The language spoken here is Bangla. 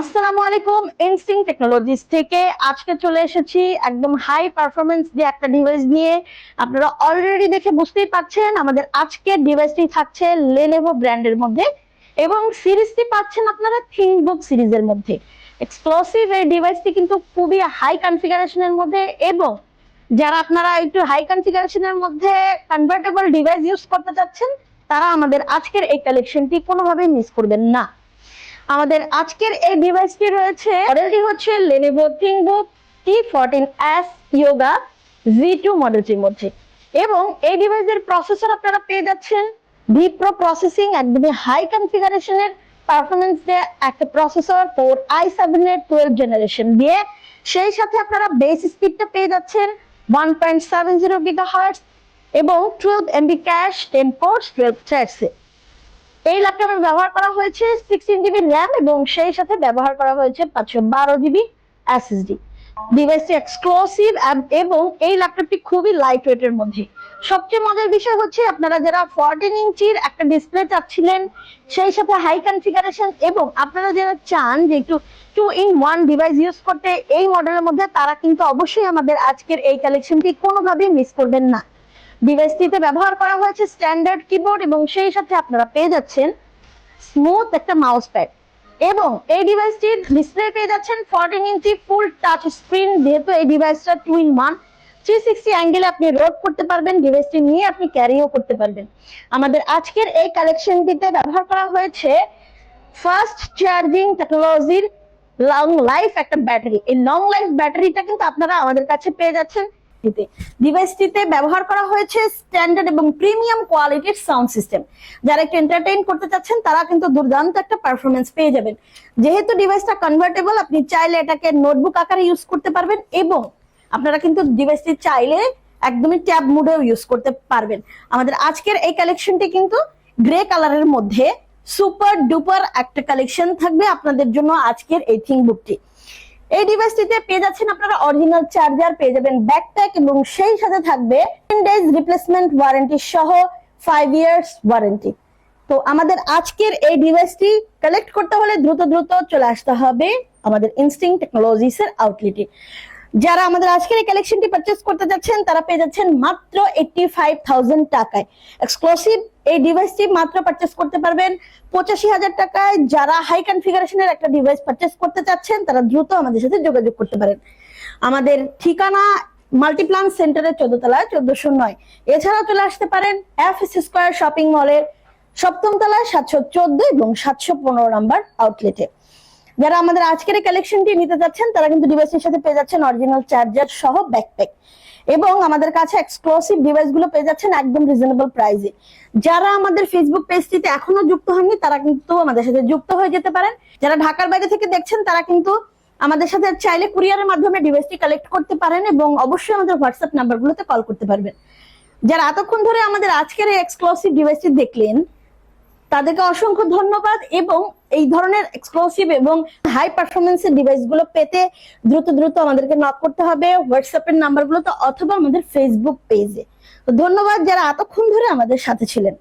আসসালামু আলাইকুম ইনস্টিং টেকনোলজিস থেকে। আজকে চলে এসেছি একদম হাই পারফরমেন্স দিয়ে একটা ডিভাইস নিয়ে। আপনারা অলরেডি দেখে বুঝতেই পারছেন, আমাদের আজকের ডিভাইসটি থাকছে লেনেভো ব্র্যান্ডের মধ্যে এবং সিরিজটি পাচ্ছেন আপনারা থিংবুক সিরিজের মধ্যে। এক্সক্লুসিভ এই ডিভাইসটি কিন্তু খুবই হাই কনফিগারেশনের মধ্যে এবং যারা আপনারা একটু হাই কনফিগারেশনের মধ্যে কনভার্টেবল ডিভাইস ইউজ করতে চাচ্ছেন, তারা আমাদের আজকের এই কালেকশনটি কোনোভাবেই মিস করবেন না। আমাদের আজকের এই ডিভাইসটি রয়েছে মডেলটি হচ্ছে Lenovo ThinkBook T14s Yoga Z2 মডেলটির মধ্যে। এবং এই ডিভাইসের প্রসেসর আপনারা পেয়ে যাচ্ছেন ভিপ্রো প্রসেসিং একদমই হাই কনফিগারেশনের পারফরমেন্স দিয়ে একটা প্রসেসর ফোর আই সেভেন এর টুয়েলভ জেনারেশন দিয়ে। সেই সাথে আপনারা বেস স্পিডটা পেয়ে যাচ্ছেন one point seven zero giga এবং twelve MB cache ten ports twelve থ্রেডসে এই ল্যাপটপে ব্যবহার করা হয়েছে সিক্সটিন জিবি র্যাম এবং সেই সাথে ব্যবহার করা হয়েছে পাঁচশো বারো জিবি এসএসডি ডিভাইসটি এক্সক্লুসিভ এবং এই ল্যাপটপটি খুবই লাইট ওয়েটের মধ্যে। সবচেয়ে মজার বিষয় হচ্ছে আপনারা যারা ফোরটিন ইঞ্চির একটা ডিসপ্লে চাচ্ছিলেন, সেই সাথে হাই কনফিগারেশন এবং আপনারা যারা চান যে একটু two in one device use করতে, এই মডেলের মধ্যে তারা কিন্তু অবশ্যই আমাদের আজকের এই কালেকশনটি কোনোভাবেই মিস করবেন না। ডিভাইসটিতে ব্যবহার করা হয়েছে স্ট্যান্ডার্ড কিবোর্ড এবং সেই সাথে আপনারা পেয়ে যাচ্ছেন স্মুথ একটা মাউস প্যাড এবং এই ডিভাইসটির ডিসপ্লে পেয়ে যাচ্ছেন fourteen inch full touch screen যেহেতু এই ডিভাইসটা two in one three sixty অ্যাঙ্গেলে আপনি রোড করতে পারবেন, ডিভাইসটি নিয়ে আপনি ক্যারিও করতে পারবেন। আমাদের আজকের এই কালেকশনটিতে ব্যবহার করা হয়েছে ফার্স্ট চার্জিং টেকনোলজির লং লাইফ একটা ব্যাটারি এই লং লাইফ ব্যাটারিটা কিন্তু আপনারা আমাদের কাছে পেয়ে যাচ্ছেন। ডিভাইসটিতে ডিভাইসটিতে ব্যবহার করা হয়েছে স্ট্যান্ডার্ড এবং প্রিমিয়াম কোয়ালিটির সাউন্ড সিস্টেম যারা একটু এন্টারটেইন করতে চাচ্ছেন, তারা কিন্তু দুর্দান্ত একটা পারফরমেন্স পেয়ে যাবেন। যেহেতু ডিভাইসটা কনভার্টেবল আপনি চাইলে এটাকে নোটবুক আকারে ইউজ করতে পারবেন এবং আপনারা কিন্তু ডিভাইসটি চাইলে একদমই ট্যাব মোডেও ইউজ করতে পারবেন। আমাদের আজকের এই কালেকশনটি কিন্তু গ্রে কালারের মধ্যে সুপার ডুপার একটা কালেকশন থাকবে আপনাদের জন্য আজকের এই থিং বুকটি এই ডিভাইসটিতে পেয়ে যাচ্ছেন আপনারা অরিজিনাল চার্জার পেয়ে যাবেন ব্যাক ব্যাকপ্যাক এবং সেই সাথে থাকবে টেন ডেজ রিপ্লেসমেন্ট ওয়ারেন্টি সহ ফাইভ ইয়ার্স ওয়ারেন্টি তো আমাদের আজকের এই ডিভাইসটি কালেক্ট করতে হলে দ্রুত দ্রুত চলে আসতে হবে আমাদের ইনস্টিং টেকনোলজিস এর আউটলেটে যারা আমাদের আজকের এই কালেকশনটি পারচেস করতে যাচ্ছেন, তারা পেয়ে যাচ্ছেন মাত্র এইটটি ফাইভ থাউজেন্ড টাকায়। এক্সক্লুসিভ এই ডিভাইসটি মাত্র পারচেস করতে পারবেন পঁচাশি হাজার টাকায়। যারা হাই কনফিগারেশনের একটা ডিভাইস পারচেস করতে চাচ্ছেন, তারা দ্রুত আমাদের সাথে যোগাযোগ করতে পারেন। আমাদের ঠিকানা মাল্টিপ্লান সেন্টারের চোদ্দ তলায় চোদ্দশো নয়। এছাড়াও চলে আসতে পারেন এফ এস স্কোয়ার শপিং মলের সপ্তম তলায় সাতশো চোদ্দ এবং সাতশো পনেরো নাম্বার আউটলেটে যারা আমাদের আজকের কালেকশনটি নিতে যাচ্ছেন তারা কিন্তু ডিভাইসের সাথে পেয়ে যাচ্ছেন অরিজিনাল চার্জার সহ ব্যাকপ্যাক এবং আমাদের কাছে এক্সক্লুসিভ ডিভাইসগুলো পেয়ে যাচ্ছেন একদম রিজনেবল প্রাইসে যারা আমাদের ফেসবুক পেজটিতে এখনও যুক্ত হননি, তারা কিন্তু আমাদের সাথে যুক্ত হয়ে যেতে পারেন। যারা ঢাকার বাইরে থেকে দেখছেন, তারা কিন্তু আমাদের সাথে চাইলে কুরিয়ারের মাধ্যমে ডিভাইসটি কালেক্ট করতে পারেন এবং অবশ্যই আমাদের হোয়াটসঅ্যাপ নাম্বারগুলোতে কল করতে পারবেন। যারা এতক্ষণ ধরে আমাদের আজকের এই এক্সক্লুসিভ ডিভাইসটি দেখলেন তাদেরকে অসংখ্য ধন্যবাদ এবং এই ধরনের এক্সক্লুসিভ এবং হাই পারফরমেন্স এর ডিভাইসগুলো পেতে দ্রুত দ্রুত আমাদেরকে নক করতে হবে। হোয়াটসঅ্যাপ এর নাম্বারগুলো তো অথবা আমাদের ফেসবুক পেজে ধন্যবাদ যারা এতক্ষণ ধরে আমাদের সাথে ছিলেন।